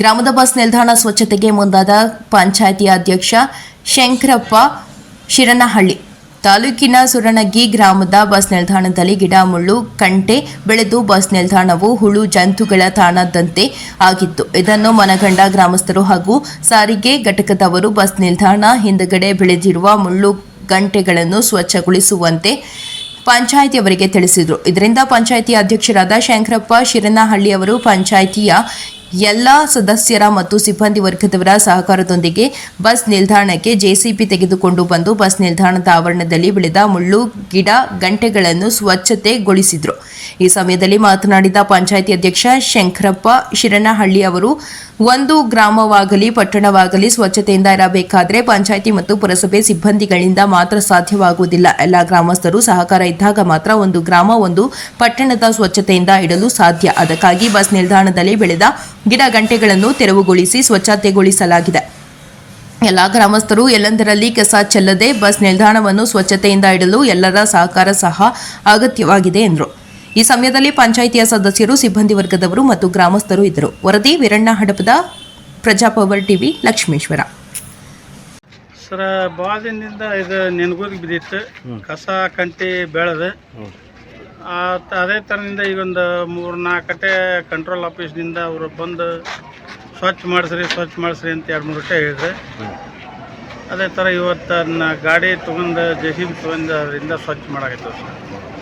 ಗ್ರಾಮದ ಬಸ್ ನಿಲ್ದಾಣ ಸ್ವಚ್ಛತೆಗೆ ಮುಂದಾದ ಪಂಚಾಯಿತಿ ಅಧ್ಯಕ್ಷ ಶಂಕರಪ್ಪ ಶಿರನಹಳ್ಳಿ. ತಾಲೂಕಿನ ಸುರಣಗಿ ಗ್ರಾಮದ ಬಸ್ ನಿಲ್ದಾಣದಲ್ಲಿ ಗಿಡ, ಮುಳ್ಳು, ಕಂಟೆ ಬೆಳೆದು ಬಸ್ ನಿಲ್ದಾಣವು ಹುಳು ಜಂತುಗಳ ತಾಣದಂತೆ ಆಗಿತ್ತು. ಇದನ್ನು ಮನಗಂಡ ಗ್ರಾಮಸ್ಥರು ಹಾಗೂ ಸಾರಿಗೆ ಘಟಕದವರು ಬಸ್ ನಿಲ್ದಾಣ ಹಿಂದಗಡೆ ಬೆಳೆದಿರುವ ಮುಳ್ಳು ಗಂಟೆಗಳನ್ನು ಸ್ವಚ್ಛಗೊಳಿಸುವಂತೆ ಪಂಚಾಯಿತಿಯವರಿಗೆ ತಿಳಿಸಿದರು. ಇದರಿಂದ ಪಂಚಾಯಿತಿ ಅಧ್ಯಕ್ಷರಾದ ಶಂಕರಪ್ಪ ಶಿರನಹಳ್ಳಿ ಅವರು ಪಂಚಾಯಿತಿಯ ಎಲ್ಲ ಸದಸ್ಯರ ಮತ್ತು ಸಿಬ್ಬಂದಿ ವರ್ಗದವರ ಸಹಕಾರದೊಂದಿಗೆ ಬಸ್ ನಿಲ್ದಾಣಕ್ಕೆ ಜೆಸಿಪಿ ತೆಗೆದುಕೊಂಡು ಬಂದು ಬಸ್ ನಿಲ್ದಾಣದ ಆವರಣದಲ್ಲಿ ಬೆಳೆದ ಮುಳ್ಳು ಗಿಡ ಗಂಟೆಗಳನ್ನು ಸ್ವಚ್ಛತೆಗೊಳಿಸಿದರು. ಈ ಸಮಯದಲ್ಲಿ ಮಾತನಾಡಿದ ಪಂಚಾಯಿತಿ ಅಧ್ಯಕ್ಷ ಶಂಕರಪ್ಪ, ಶಿರನಹಳ್ಳಿ ಅವರು, ಒಂದು ಗ್ರಾಮವಾಗಲಿ, ಪಟ್ಟಣವಾಗಲಿ ಸ್ವಚ್ಛತೆಯಿಂದ ಇರಬೇಕಾದರೆ ಪಂಚಾಯಿತಿ ಮತ್ತು ಪುರಸಭೆ ಸಿಬ್ಬಂದಿಗಳಿಂದ ಮಾತ್ರ ಸಾಧ್ಯವಾಗುವುದಿಲ್ಲ. ಎಲ್ಲ ಗ್ರಾಮಸ್ಥರು ಸಹಕಾರ ಇದ್ದಾಗ ಮಾತ್ರ ಒಂದು ಗ್ರಾಮ, ಒಂದು ಪಟ್ಟಣದ ಸ್ವಚ್ಛತೆಯಿಂದ ಇಡಲು ಸಾಧ್ಯ. ಅದಕ್ಕಾಗಿ ಬಸ್ ನಿಲ್ದಾಣದಲ್ಲಿ ಬೆಳೆದ ಗಿಡ ಗಂಟೆಗಳನ್ನು ತೆರವುಗೊಳಿಸಿ ಸ್ವಚ್ಛತೆಗೊಳಿಸಲಾಗಿದೆ. ಎಲ್ಲ ಗ್ರಾಮಸ್ಥರು ಎಲ್ಲೆಂದರಲ್ಲಿ ಕಸ ಚೆಲ್ಲದೆ ಬಸ್ ನಿಲ್ದಾಣವನ್ನು ಸ್ವಚ್ಛತೆಯಿಂದ ಇಡಲು ಎಲ್ಲರ ಸಹಕಾರ ಸಹ ಅಗತ್ಯವಾಗಿದೆ, ಎಂದರು. ಈ ಸಮಯದಲ್ಲಿ ಪಂಚಾಯಿತಿಯ ಸದಸ್ಯರು ಸಿಬ್ಬಂದಿ ವರ್ಗದವರು ಮತ್ತು ಗ್ರಾಮಸ್ಥರು ಇದ್ದರು. ವರದಿ ವೀರಣ್ಣ ಹಡಪದ ಪ್ರಜಾಪವರ್ ಟಿವಿ ಲಕ್ಷ್ಮೇಶ್ವರ. ಸರ ಭಾಳ ದಿನದಿಂದ ಇದು ನೆನಗುದಿಗೆ ಬಿದ್ದಿತ್ತು. ಕಸ ಕಂಟಿ ಬೆಳೆದು. ಆತ್- ಅದೇ ಥರದಿಂದ ಈಗೊಂದು ಮೂರು ನಾಲ್ಕು ಕಟ್ಟೆ ಕಂಟ್ರೋಲ್ ಆಫೀಸ್ನಿಂದ ಅವರು ಬಂದು ಸ್ವಚ್ಛ ಮಾಡಿಸ್ರಿ ಸ್ವಚ್ಛ ಮಾಡಿಸ್ರಿ ಅಂತ ಎರಡು ಮೂರು ಗಂಟೆ ಹೇಳಿದ್ರೆ. ಅದೇ ಥರ ಇವತ್ತು ಅದನ್ನ ಗಾಡಿ ತೊಗೊಂಡು ಜೆ ಸಿ ಬಿ ತೊಗೊಂಡು ಅದರಿಂದ ಸ್ವಚ್ಛ ಮಾಡಾಕೈತೆ ಸರ್.